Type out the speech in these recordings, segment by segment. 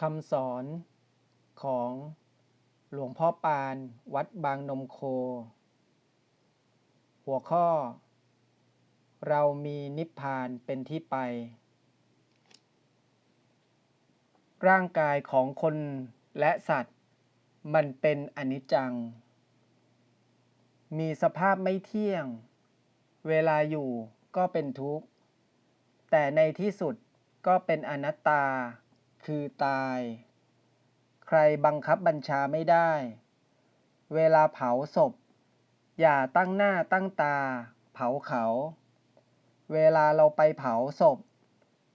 คำสอนของหลวงพ่อปาน วัดบางนมโค หัวข้อ เรามีนิพพานเป็นที่ไป ร่างกายของคนและสัตว์ มันเป็นอนิจจัง มีสภาพไม่เที่ยง เวลาอยู่ก็เป็นทุกข์ แต่ในที่สุดก็เป็นอนัตตา คือตาย ใครบังคับบัญชาไม่ได้ เวลาเผาศพ อย่าตั้งหน้าตั้งตา เผาเขา เวลาเราไปเผาศพ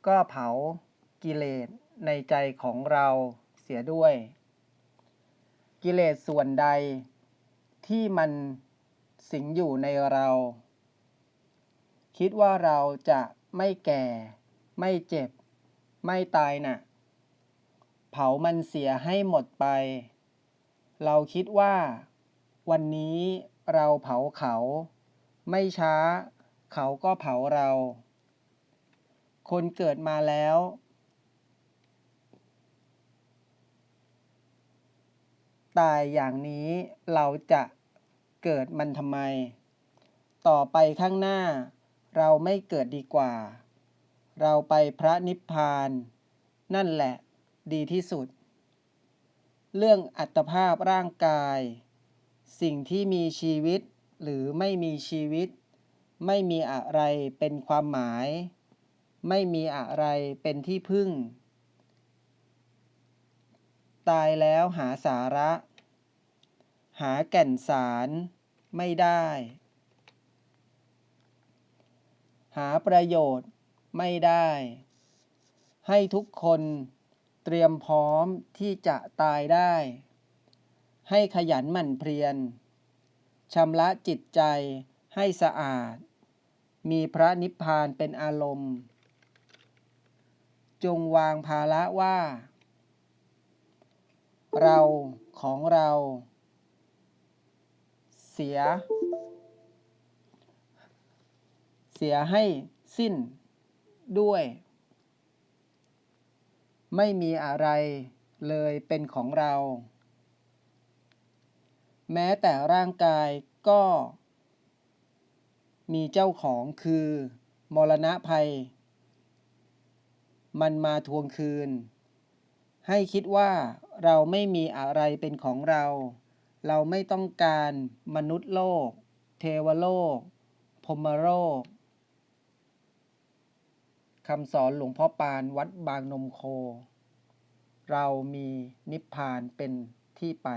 ก็เผากิเลสในใจของเราเสียด้วย กิเลสส่วนใดที่มันสิงอยู่ในเรา คิดว่าเราจะไม่แก่ ไม่เจ็บ ไม่ตายน่ะ เผามันเสียให้หมดไป เราคิดว่า วันนี้เราเผาเขา ไม่ช้า เขาก็เผาเรา คนเกิดมาแล้ว ตายอย่างนี้เราจะเกิดมันทำไม ต่อไปข้างหน้า เราไม่เกิดดีกว่า เราไปพระนิพพาน นั่นแหละ ดีที่สุด เรื่องอัตภาพร่างกาย สิ่งที่มีชีวิตหรือไม่มีชีวิต ไม่มีอะไรเป็นความหมาย ไม่มีอะไรเป็นที่พึ่ง ตายแล้วหาสาระ หาแก่นสารไม่ได้ หาประโยชน์ไม่ได้ ให้ทุกคน เตรียมพร้อมที่จะตายได้ ให้ขยันหมั่นเพียรชำระจิตใจให้สะอาด มีพระนิพพานเป็นอารมณ์ จงวางภาระว่า เราของเรา เสีย เสียให้สิ้นด้วย ไม่มีอะไรเลยเป็นของเรา แม้แต่ร่างกายก็ มีเจ้าของคือ มรณะภัย มันมาทวงคืน ให้คิดว่าเราไม่มีอะไรเป็นของเรา เราไม่ต้องการมนุษย์โลก เทวโลกพรหมโลก คำสอนหลวงพ่อปานวัดบางนมโค เรามีนิพพานเป็นที่ไป